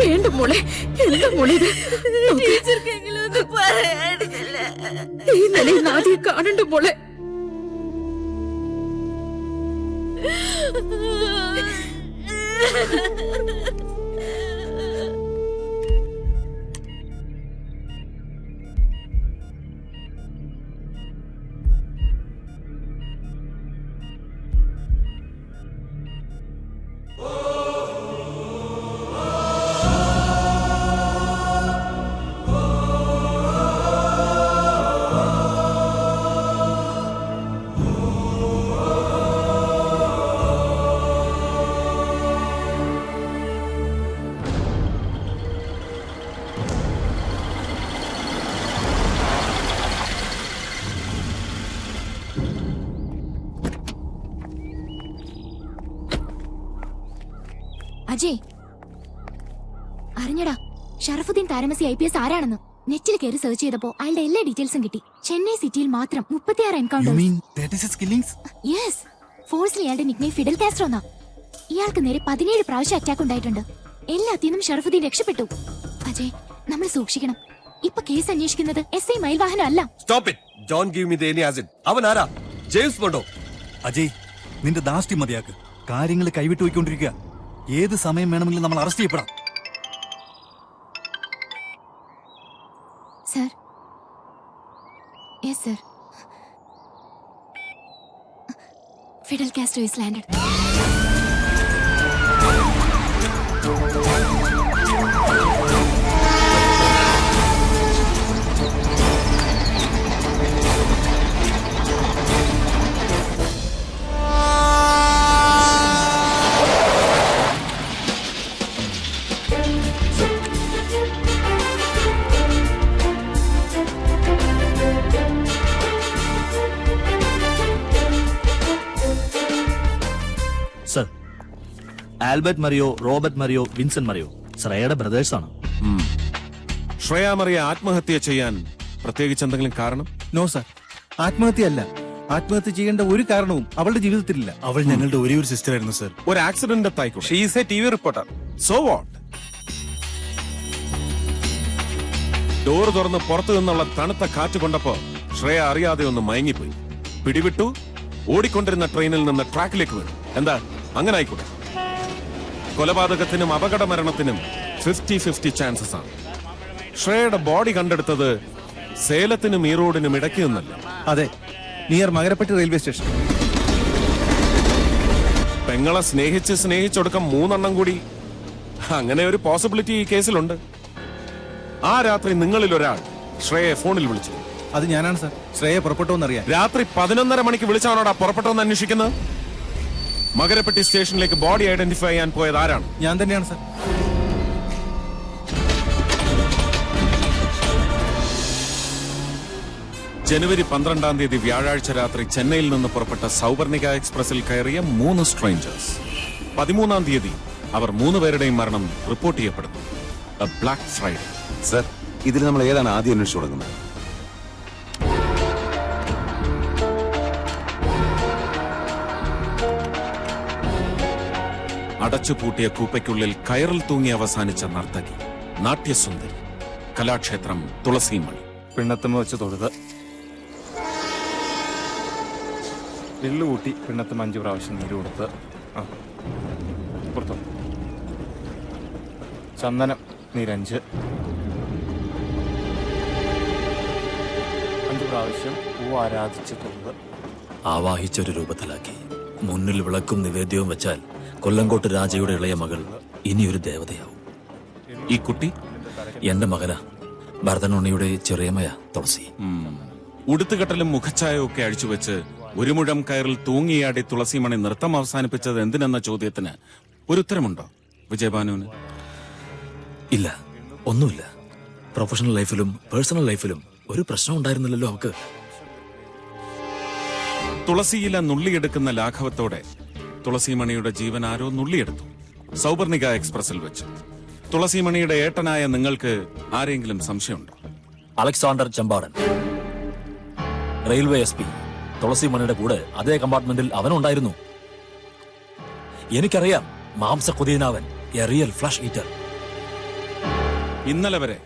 വേണ്ട മോളെ എന്താ മോളെ ഇത് നോക്ക്. ഈ നിലയിൽ നാദിയെ കാണണ്ട മോളെ Ajay. അറിഞ്ഞടാ ഷറഫുദ്ദീൻ താരമസി ഐ പി എസ് ആരാണെന്ന്. നെറ്റിൽ കയറി സെർച്ച് ചെയ്തപ്പോ അയാളുടെ എല്ലാ ഡീറ്റെയിൽസും കിട്ടി. ചെന്നൈ സിറ്റിയിൽ മാത്രം മുപ്പത്തിയാറ് എൻകൗണ്ടേഴ്സ് യെസ് ഫോഴ്സിൽ ഇയാളുടെ നിക്നെ ഫിഡൽ കാസ്ട്രോ എന്നാ. ഇയാൾക്ക് നേരെ പതിനേഴ് പ്രാവശ്യം അറ്റാക്ക് ഉണ്ടായിട്ടുണ്ട്. എല്ലാത്തിനും ഷറഫുദ്ദീൻ രക്ഷപ്പെട്ടു. അജയ് നമ്മൾ സൂക്ഷിക്കണം. ഇപ്പൊ കേസ് അന്വേഷിക്കുന്നത് എസ് ഐ മയിൽവാഹനം അല്ല. Stop it John give me the acid അവൻ ആരാ? ജെയിംസ് ബോണ്ടോ അജയ് നിന്റെ ദാഷ്ടി മതിയാക്ക്. കാര്യങ്ങൾ കൈവിട്ടു പോയിക്കൊണ്ടിരിക്കുക. ഏത് സമയം വേണമെങ്കിലും നമ്മൾ arrest ചെയ്യപ്പെടാം. Sir. Yes sir. Fidel Castro sir Albert Mario Robert Mario Vincent Mario? ശ്രേയയുടെ brothers ആണ് ശ്രേയ മറിയ ആത്മഹത്യ ചെയ്യാൻ പ്രത്യേകിച്ച് എന്തെങ്കിലും കാരണം? No sir. ആത്മഹത്യയല്ല. ആത്മഹത്യ ചെയ്യേണ്ട ഒരു കാരണവും അവളുടെ ജീവിതത്തിൽ ഇല്ല അവൾ ഞങ്ങളുടെ ഒരേ ഒരു സിസ്റ്റർ ആയിരുന്നു സർ ഒരു ആക്സിഡന്റ് ആയിക്കോട്ടെ she's a T V reporter so what door തുറന്ന് പുറത്തു നിന്നുള്ള തണുത്ത കാറ്റ് കൊണ്ടപ്പോ ശ്രേയ അറിയാതെ ഒന്ന് മയങ്ങിപ്പോയി. പിടിവിട്ടു ഓടിക്കൊണ്ടിരുന്ന ട്രെയിനിൽ നിന്ന് ട്രാക്കിലേക്ക് വീണു എന്താ? അങ്ങനെ ആയിക്കോട്ടെ കൊലപാതകത്തിനും അപകട മരണത്തിനും ഫിഫ്റ്റി ഫിഫ്റ്റി ചാൻസസ് ആണ്. ശ്രേയയുടെ ബോഡി കണ്ടെടുത്തത് സേലത്തിനും ഈറോഡിനും ഇടയ്ക്ക് നിന്നല്ല. അതെ നിയർ മകരപ്പെട്ടി റെയിൽവേ സ്റ്റേഷൻ പെങ്ങളെ സ്നേഹിച്ച് സ്നേഹിച്ചൊടുക്കം മൂന്നെണ്ണം കൂടി. അങ്ങനെ ഒരു പോസിബിലിറ്റി ഈ കേസിലുണ്ട്. ആ രാത്രി നിങ്ങളിൽ ഒരാൾ ശ്രേയെ ഫോണിൽ വിളിച്ചു. അത് ഞാനാണ് സാർ ശ്രേയ പുറപ്പെട്ടോന്നറിയാം രാത്രി പതിനൊന്നര മണിക്ക് വിളിച്ചാണോടാ പുറപ്പെട്ടോന്ന് അന്വേഷിക്കുന്നത്? മകരപ്പെട്ടി സ്റ്റേഷനിലേക്ക് ബോഡി ഐഡന്റിഫൈ ചെയ്യാൻ പോയത് ആരാണ്? ഞാൻ തന്നെയാണ് സാർ. ജനുവരി പന്ത്രണ്ടാം തീയതി വ്യാഴാഴ്ച രാത്രി ചെന്നൈയിൽ നിന്ന് പുറപ്പെട്ട സൗവർണിക എക്സ്പ്രസിൽ കയറിയ മൂന്ന് സ്ട്രേഞ്ചേഴ്സ് പതിമൂന്നാം തീയതി അവർ മൂന്ന് പേരുടെയും മരണം റിപ്പോർട്ട് ചെയ്യപ്പെടുന്നു. ബ്ലാക്ക് ഫ്രൈഡേ സർ ഇതിൽ നമ്മൾ ഏതാണ് ആദ്യം അന്വേഷിച്ചു തുടങ്ങുന്നത്? അടച്ചുപൂട്ടിയ കൂപ്പയ്ക്കുള്ളിൽ കയറിൽ തൂങ്ങി അവസാനിച്ച നർത്തകി നാട്യസുന്ദരി കലാക്ഷേത്രം തുളസിമണി. പിണ്ണത്തമ്മ വെച്ച് തൊഴുത്. എള്ളു കൂട്ടി പിണ്ണത്തും അഞ്ചു പ്രാവശ്യം നീര് കൊടുത്ത്. ആ പുറത്തു? ചന്ദനം നീരഞ്ച്. അഞ്ചു പ്രാവശ്യം പൂ ആരാധിച്ച് തൊഴുത്. ആവാഹിച്ചൊരു രൂപത്തിലാക്കി. മുന്നിൽ വിളക്കും നിവേദ്യവും വെച്ചാൽ കൊല്ലങ്കോട്ട് രാജയുടെ ഇളയ മകൾ ഇനിയൊരു ദേവതയാവും. ഈ കുട്ടി എന്റെ മകനാ. ഭരതനുണ്ണിയുടെ ചെറിയമയ തുളസി. ഉടുത്തുകെട്ടലും മുഖച്ഛായവും ഒക്കെ അഴിച്ചുവെച്ച് ഒരു മുഴം കയറിൽ തൂങ്ങിയാടി തുളസിമണി നൃത്തം അവസാനിപ്പിച്ചത് എന്തിനെന്ന ചോദ്യത്തിന് ഒരു ഉത്തരമുണ്ടോ വിജയഭാനുവിന്? ഇല്ല ഒന്നുമില്ല. പ്രൊഫഷണൽ ലൈഫിലും പേഴ്സണൽ ലൈഫിലും ഒരു പ്രശ്നം ഉണ്ടായിരുന്നില്ലല്ലോ അവക്ക്. തുളസിയില നുള്ളിയെടുക്കുന്ന ലാഘവത്തോടെ തുളസിമണിയുടെ ജീവൻ ആരോ നുള്ളിയെടുത്തു. സൗപർണിക എക്സ്പ്രസിൽ വെച്ച്. തുളസിമണിയുടെ ഏട്ടനായ നിങ്ങൾക്ക് ആരെങ്കിലും സംശയമുണ്ടോ? Alexander Chempadan. Railway S P. തുളസിമണിയുടെ കൂടെ അതേ കമ്പാർട്ട്മെന്റിൽ അവനുണ്ടായിരുന്നു. എനിക്കറിയാം മാംസക്കുതിയനാവൻ എ റിയൽ ഫ്ലഷ് ഈറ്റർ. ഇന്നലെ വരെ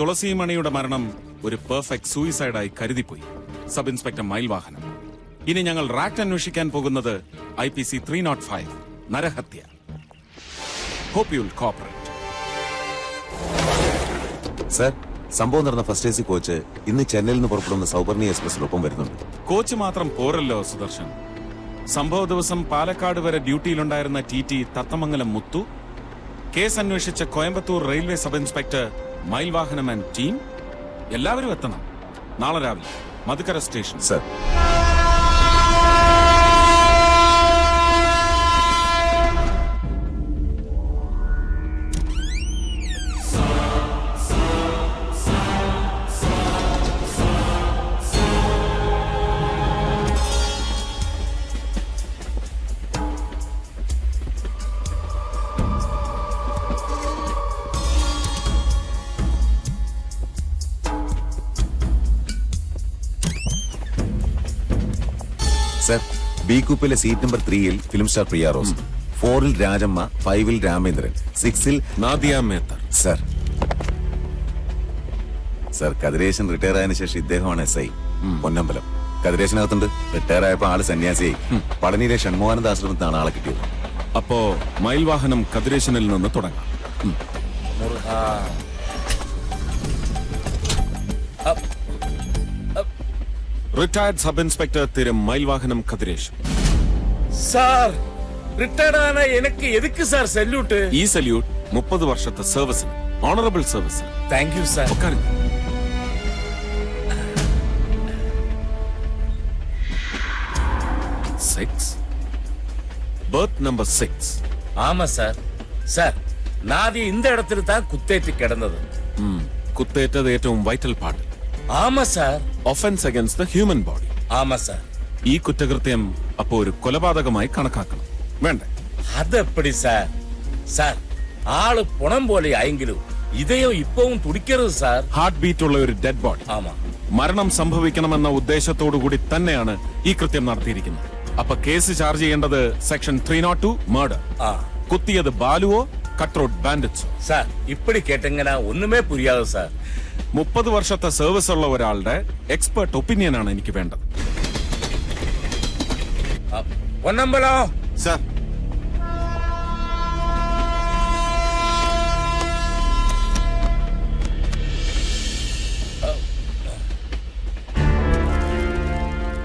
തുളസിമണിയുടെ മരണം ഒരു പെർഫെക്റ്റ് സൂയിസൈഡായി കരുതിപ്പോയി. Sub inspector Mayilvahanam. ഇനി ഞങ്ങൾ റാറ്റ് അന്വേഷിക്കാൻ പോകുന്നത് I P C three not five നരഹത്യ. Hope you'll cooperate sir സംഭവം നടന്ന ഫസ്റ്റ് എ സി കോച്ച് ഇന്ന് ചെന്നൈയിൽ നിന്ന് പുറപ്പെടുന്ന സൗപർണി എക്സ്പ്രസിനൊപ്പം വരുന്നുണ്ട്. കോച്ച് മാത്രം പോരല്ലോ സുദർശൻ. സംഭവ ദിവസം പാലക്കാട് വരെ ഡ്യൂട്ടിയിലുണ്ടായിരുന്ന T T Thathamangalam Muthu. Case അന്വേഷിച്ച Coimbatore railway sub inspector Mayilvahanam and team. എല്ലാവരും എത്തണം. നാളെ രാവിലെ Madhukkara station. Sir. Sir B കൂപ്പിലെ seat number ത്രീയിൽ ഫിലിം സ്റ്റാർ പ്രിയ റോസ് ഫോറിൽ രാജമ്മ ഫൈവിൽ രാമേന്ദ്രൻ സിക്സിൽ Nadia Mehtar. Sir. Sir Kathiresan retire ആയതിനു ശേഷം ഇദ്ദേഹമാണ് എസ് ഐ പൊന്നമ്പലം. കതിരേശനകത്തുണ്ട്. റിട്ടയർ ആയപ്പോ ആൾ സന്യാസിയായി. പളനിയിലെ ഷൺമോഹാനന്ദ ആശ്രമത്തിനാണ് ആളെ കിട്ടിയത്. അപ്പോ മയിൽ വാഹനം കതിരേശനിൽ നിന്ന് തുടങ്ങാം. Retired sub inspector Thiru Mayilvahanam Kathiresh. Sir retired ஆன எனக்கு எதுக்கு சார் செல்யூட் இ செல்யூட் முப்பது வருஷத்து service honourable service thank you sir உட்காருங்க. சிக்ஸ் பர்த் நம்பர் சிக்ஸ் ஆமா சார் சார் நாதி இந்த இடத்துல தான் குத்தேற்றி கிடந்தது. குத்தேற்றது ஏற்றவும் வைட்டல் பாட்டு ആമാ sir. Offence against the human body ആമാ സാർ. ഈ കുറ്റകൃത്യം അപ്പോ ഒരു കൊലപാതകമായി കണക്കാക്കണം. വേണ്ടേ? അതെപ്പടി സാർ? സാർ ആൾ പുണം പോലെ ആയെങ്കിലും ഇതയോ ഇപ്പവും തുടിക്കരുത് സാർ. ഹാർട്ട് ബീറ്റ് ഉള്ള ഒരു ഡെഡ് ബോഡി ആമാ. മരണം സംഭവിക്കണമെന്ന ഉദ്ദേശത്തോടു കൂടി തന്നെയാണ് ഈ കൃത്യം നടത്തിയിരിക്കുന്നത്. അപ്പൊ കേസ് ചാർജ് ചെയ്യേണ്ടത് section three nought two murder ആ. കുത്തിയത് ബാലുവോ കട്ട്റോട്ട് ബാൻഡിറ്റ്സോ സാർ ഇപ്പടി കേട്ടെങ്ങനെ ഒന്നുമേ പുരിയാതെ സാർ മുപ്പത് വർഷത്തെ സർവീസ് ഉള്ള ഒരാളുടെ എക്സ്പേർട്ട് ഒപ്പീനിയൻ ആണ് എനിക്ക് വേണ്ടത് ആ, പൊന്നമ്പലം സർ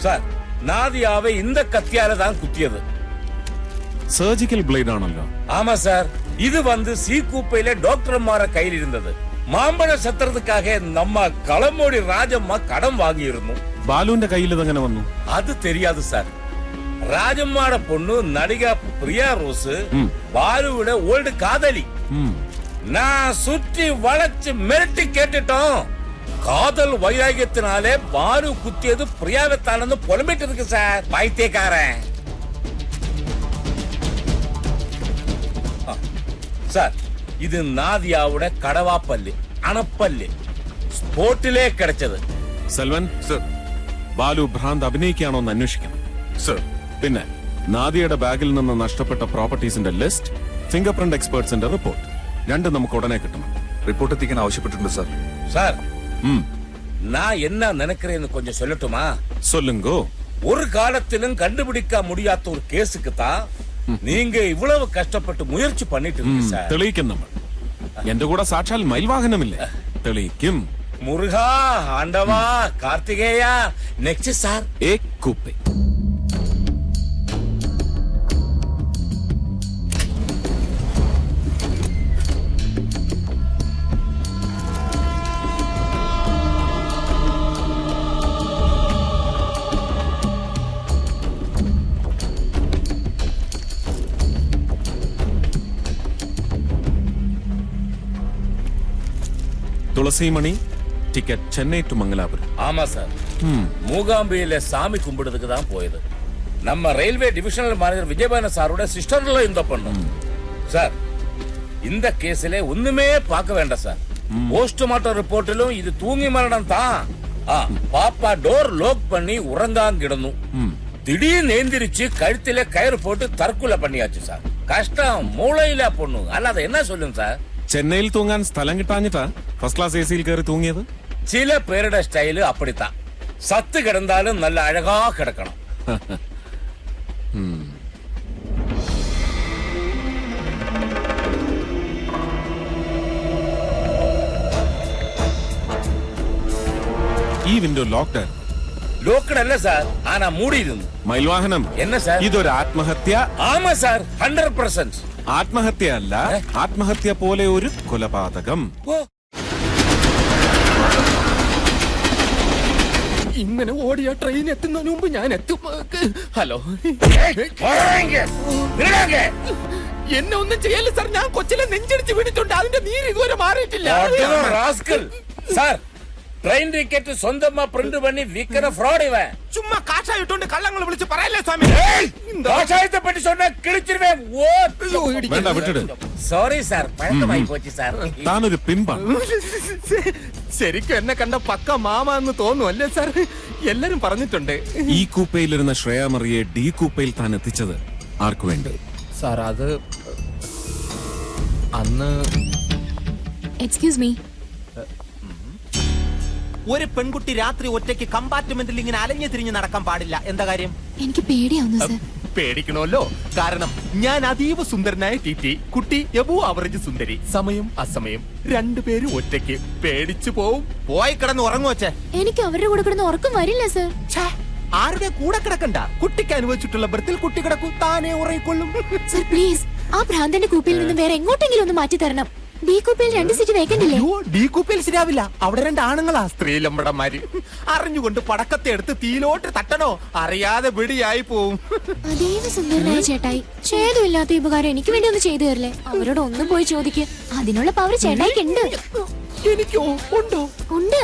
சார் நாதியாவை இந்த கத்தியால தான் குத்தியது സർജിക്കൽ ബ്ലേഡ് ആണല്ലോ ஆமா சார் இது வந்து சீ கூப்பையில டாக்டர்மார கையில் இருந்தது மாம்பழம் சத்துறதுக்காக நம்ம களமோடி ராஜம்மா கடன் வாங்கியிருந்தோம் ബാലുവിന്റെ കയ്യിൽ ഇതെങ്ങനെ വന്നു அது தெரியாது சார் ராஜம்மாட பொண்ணு நடிகா பிரியா ரோஸ் பாலுவிட ஓல்டு காதலி நான் சுற்றி வளைச்சு மிரட்டி கேட்டுட்டோம் காதல் வைராகியத்தினாலே பாலு குத்தியது பிரியாவைத்தானு புலம்பிட்டு இருக்கு சார் சார் இது നാദിയാവുടെ കടവാപ്പല്ല് അണപ്പല്ല് സ്പോട്ടിലേ കിടച്ചത് സെൽവൻ സർ ബാലു ഭ്രാന്ത് അഭിനയിക്കുകയാണോ എന്ന് അന്വേഷിക്കണം സർ പിന്നെ നാദിയുടെ ബാഗിൽ നിന്ന് നഷ്ടപ്പെട്ട പ്രോപ്പർട്ടീസിന്റെ ലിസ്റ്റ് ഫിംഗർ പ്രിന്റ് എക്സ്പേർട്സിന്റെ റിപ്പോർട്ട് രണ്ട് നമുക്ക് ഉടനെ കിട്ടണം റിപ്പോർട്ട് എത്തിക്കാൻ ആവശ്യപ്പെട്ടിട്ടുണ്ട് സാർ சார் நான் என்ன நினைக்கிறேன்னு கொஞ்சம் சொல்லட்டுமா സൊല്ലുങ്കോ ஒரு காலத்திலும் கண்டுபிடிக்க முடியாத ஒரு கேஸுக்கு தான் நீங்க இவ்வளவு கஷ்டப்பட்டு முயற்சி பண்ணிட்டு இருக்கீங்க சார் തെളിയിക്കും നമ്മൾ എന്റെ കൂടെ സാക്ഷാൽ മയിൽവാഹനമില്ലേ തെളിയിക്കും முருகா ஆண்டவா கார்த்திகேயா நெக்ஸ்ட் சார் ഏ കുപ്പേ சீமணி டிக்கெட் சென்னை டு மங்களாபுரம். ஆமா சார். மூகாம்பியில சாமி கும்பிடுறதுக்கு தான் போயது. நம்ம ரயில்வே டிவிஷனல் மேனேஜர் விஜயபாயன் சாரோட சிஸ்டர்ல இந்த பண்ணோம். சார் இந்த கேஸிலே ஒண்ணுமே பார்க்க வேண்டாம் சார். போஸ்ட்மார்ட்டம் ரிப்போர்ட்டிலும் இது தூங்கி மரணம் தான். பாப்பா டோர் லோக் பண்ணி உறங்காங்கிடணும். திடீர்னு எந்திரிச்சு கழுத்தில கயிறு போட்டு தற்கொலை பண்ணியாச்சு சார். கஷ்டம் மூளையில பொண்ணு அல்ல அதை என்ன சொல்லுங்க சார்? ചെന്നൈയിൽ തൂങ്ങാൻ സ്ഥലം കിട്ടാഞ്ഞിട്ടാ ഫസ്റ്റ് ക്ലാസ് എ സിയിൽ കയറി തൂങ്ങിയത് சில பேரோட ஸ்டைலு அப்படித்தான் சத்து கிடந்தாலும் நல்ல அழகா கிடக்கணும் ഈ വിൻഡോ ലോക്ക്ഡ് ആയിരുന്നു லோக்கல் அல்ல சார் ஆனா மூடி இருந்து മയിൽവാഹനം என்ன சார் ഇതൊരു ആത്മഹത്യ ஆமா சார் ഹൺഡ്രഡ് പെർസെന്റ് ആത്മഹത്യ അല്ല ആത്മഹത്യ പോലെ ഒരു കൊലപാതകം ഇങ്ങനെ ഓടിയ ട്രെയിൻ എത്തുന്നതിന് മുമ്പ് ഞാൻ എത്തും ഹലോ എന്നെ ഒന്നും ചെയ്യല്ല സാർ ഞാൻ കൊച്ചിലെ നെഞ്ചടിച്ച് വീണിട്ടുണ്ട് അതിന്റെ നീര് ഇതുവരെ മാറിയിട്ടില്ല ராஸ்கல் சார் ട്രെയിൻ ടിക്കറ്റ് സ്വന്തമാ പ്രിന്റ് பண்ணி വിൽക്കുന്ന ഫ്രോഡ് ഇവൻ ചുമ്മാ കാശായിട്ടുണ്ട് കള്ളങ്ങൾ വിളിച്ച് പറയല്ലേ സ്വാമി காஷாயத்தை பற்றி சொன்னா கிழிச்சிருவேன் ஓ സോറി ശരിക്കും എന്നെ കണ്ട പക്ക മാമ എന്ന് തോന്നുന്നു അല്ലേ സാർ എല്ലാരും പറഞ്ഞിട്ടുണ്ട്. ഈ കൂപ്പയിലിരുന്ന ശ്രേയ മറിയെ ഡി കൂപ്പയിൽ താൻ എത്തിച്ചത് ആർക്കു വേണ്ടി? സാർ അത് അന്ന് എക്സ്ക്യൂസ് മീ ഒരു പെൺകുട്ടി രാത്രി ഒറ്റയ്ക്ക് കമ്പാർട്ട്മെന്റിൽ ഇങ്ങനെ അലഞ്ഞു തിരിഞ്ഞ് നടക്കാൻ പാടില്ല. എന്താ കാര്യം? എനിക്ക് പേടിയാവുന്നു സർ. പേടിക്കണമല്ലോ. കാരണം ഞാൻ അതീവ സുന്ദരനായ ടി ടി കുട്ടി എബു അവറേജ് സുന്ദരി. സമയം അസമയം. രണ്ടുപേരും ഒറ്റയ്ക്ക്. പേടിച്ചു പോവും. പോയി കിടന്ന് ഉറങ്ങുവച്ചേ എനിക്ക് അവരുടെ കൂടെ കിടന്ന് ഉറക്കം വരില്ല സർ. ആരുടെ കൂടെ കിടക്കണ്ട? കുട്ടിക്ക് അനുവദിച്ചിട്ടുള്ള ബർത്തിൽ കുട്ടി കിടക്കൂ. താനെ ഉറങ്ങിക്കൊള്ളും. സർ പ്ലീസ് ആ ഭ്രാന്തന്റെ കൂപ്പിൽ നിന്ന് വേറെ എങ്ങോട്ടെങ്കിലും ഒന്ന് മാറ്റി തരണം കൂപ്പിൽ രണ്ട് സീറ്റ് ഇല്ലേ? അയ്യോ ഡി കുപ്പിയിൽ ശരിയാവില്ല അവിടെ രണ്ട് ആണുങ്ങളാ. സ്ത്രീലമ്പടന്മാര്. അറിഞ്ഞുകൊണ്ട് പടക്കത്തെ എടുത്ത് തീലോട്ട് തട്ടണോ? അറിയാതെ വെടിയായി പോവും. അതീവ സുന്ദരനായ ചേട്ടായി. ഛേദമില്ലാത്ത ഉപകാരം എനിക്ക് വേണ്ടി ഒന്ന് ചെയ്തു തരില്ലേ? അവരോട് ഒന്നും പോയി ചോദിക്ക്. അതിനുള്ള പവർ ചേട്ടായിക്ക് ഉണ്ട്. എനിക്കോ ഉണ്ടോ. ഉണ്ട്?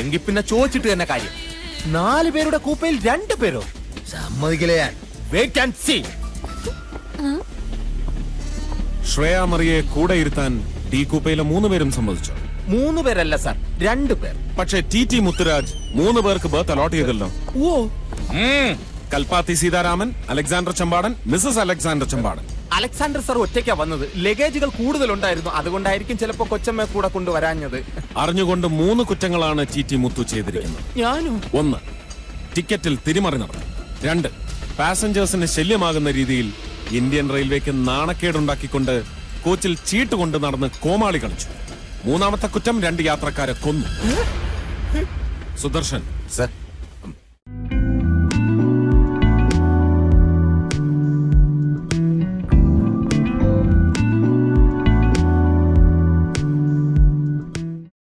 എങ്കിൽ പിന്നെ ചോദിച്ചിട്ട് തന്നെ കാര്യം. നാല് പേരുടെ കൂപ്പയിൽ രണ്ട് പേരോ? സമ്മതിക്കില്ല ഞാൻ. വെയിറ്റ് ആൻഡ് സീ ശ്രേയാമറിയെ കൂടെ ഇരുത്താൻ ഡി കൂപ്പയിലെ മൂന്ന് പേരും സമ്മതിച്ചു. മൂന്ന് പേരല്ല സാർ രണ്ടു പേർ. പക്ഷേ ടി ടി മുത്തുരാജ് മൂന്ന് പേർക്ക് ബർത്ത് അലോട്ട് ചെയ്തല്ലോ. ഓ. Kalpathy Seetharaman Alexander Chambadan Mrs Alexander Chambadan. Alexander sir ഒറ്റയ്ക്കാ വന്നത്. ലഗേജുകൾ കൂടുതലുണ്ടായിരുന്നു. അതുകൊണ്ടായിരിക്കും ചിലപ്പോ കൊച്ചമ്മ കൂടെ കൊണ്ടുവരാഞ്ഞത് അറിഞ്ഞുകൊണ്ട് മൂന്ന് കുറ്റങ്ങളാണ് ടി ടി മുത്തു ചെയ്തിരിക്കുന്നത്. ഞാനും? ഒന്ന് ടിക്കറ്റിൽ തിരിമറി നടന്നു. രണ്ട് പാസഞ്ചേഴ്സിന് ശല്യമാകുന്ന രീതിയിൽ ഇന്ത്യൻ റെയിൽവേക്ക് നാണക്കേടുണ്ടാക്കിക്കൊണ്ട് കോച്ചിൽ ചീട്ട് കൊണ്ട് നടന്ന് കോമാളി കളിച്ചു. മൂന്നാമത്തെ കുറ്റം രണ്ട് യാത്രക്കാരെ കൊന്നു. സുദർശൻ സർ